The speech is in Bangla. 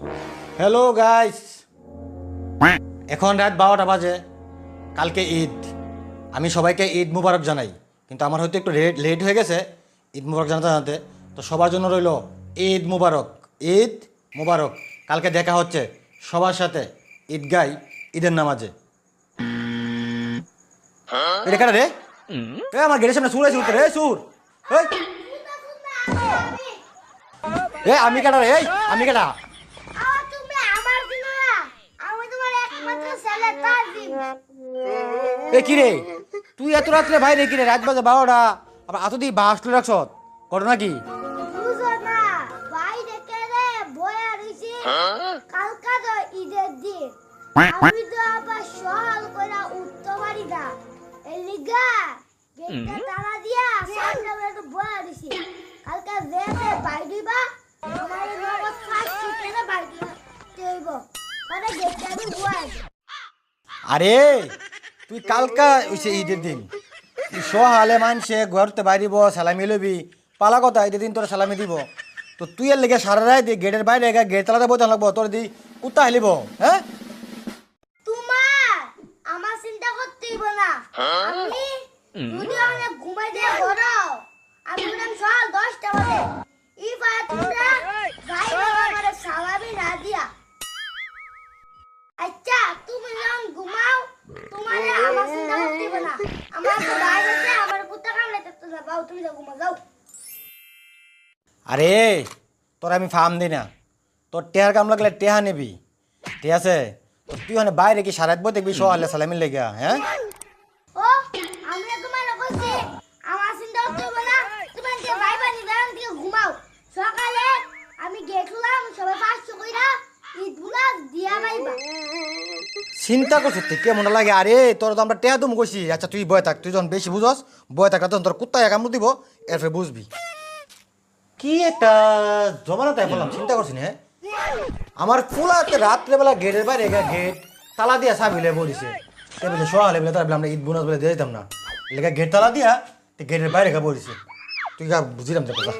হ্যালো গাইস এখন রাত বারোটা বাজে। কালকে ঈদ। আমি সবাইকে ঈদ মুবারক জানাই। কিন্তু আমার হয়তো একটু লেট হয়ে গেছে। ঈদ মুবারক জানাতে জানাতে। তো সবার জন্য রইল ঈদ মুবারক। ঈদ মুবারক। কালকে দেখা হচ্ছে সবার সাথে ঈদগাই ঈদের নামাজে। এটা কেন রে? এ আমার গেটের সামনে সুর আছে উঠতে রে সুর। এই, এ আমি কেটা রে? এই আমি কেটা আবার তুমি আমার দিন না আমি তোমার একমাত্র ছেলে তার দিন এ কি রে? তুই এত রাত্রে বাইরে কি রে? রাত বাজে বারোটা। আবার এত দিয়ে বাস তুলে রাখছ? ঘটনা কি? কালকা তো ঈদের দিন। আমি তো আবার সকাল করে উঠতে পারি না। এই লিগা গেটটা তালা দিয়া সামনে তো বয়া রইছি কালকে যেতে বাইরে বা আরে, তুই কালকা হইছে ঈদের দিন সহালে মানছে ঘরতে বাইরিব, সালামি লবি পালা কথা, ঈদের দিন তোর সালামি দিব। তো তুই এর লেগে সারা রাত দিয়ে গেটের বাইরে গা, গেট তালাতে বইতে লাগবো তোর দি কুত্তা হালিব হ্যাঁ? তোমার, আমার চিন্তা করতে হইব না। আমি যদি অনেক ঘুমাই দিয়ে বড় আমি সকাল দশটা বাজে। এই পায়ে তোমার আমার চিন্তা করতে হইব না। আমার তো বাইরে আছে, আমার কুত্তা কামড়ে থাকতে যাও তুমি যাও ঘুমা যাও। আরে তোর আমি ফার্ম দিই না। তোর টেহার কাম লাগলে টেহা নিবি। ঠিক আছে? তুই ওখানে বাইরে কি সারাত বই দেখবি? সহালে সালামি লেগে হ্যাঁ ও আমি না তোমার কইছি আমার চিন্তা করতে হবে না তুমি যে ভাই বানি বেড়ান থেকে ঘুমাও সকালে আমি গেছিলাম সবাই পাঁচশো কইরা ঈদগুলা দিয়া পাইবা চিন্তা করছ তুই? কেমন লাগে? আরে, তোর তো আমরা টেহা তুমি কইছি। আচ্ছা তুই বয়ে থাক, তুই যখন বেশি বুঝস, বয়ে থাকা তখন তোর কুত্তা কামড় দিব, এরপরে বুঝবি। কি একটা জমানা তাই বললাম, চিন্তা করছি না হ্যাঁ? আমার ফুলাতে রাত্রেবেলা গেটের বাইরে গেট তালা দিয়া সাবিলে বলিছে এবারে সকালে বলে তার আমরা ঈদ বোনাস বলে দিয়ে দিতাম না। লেখা গেট তালা দিয়া তো গেটের বাইরে গা বলিছে তুই গা বুঝিলাম তো কথা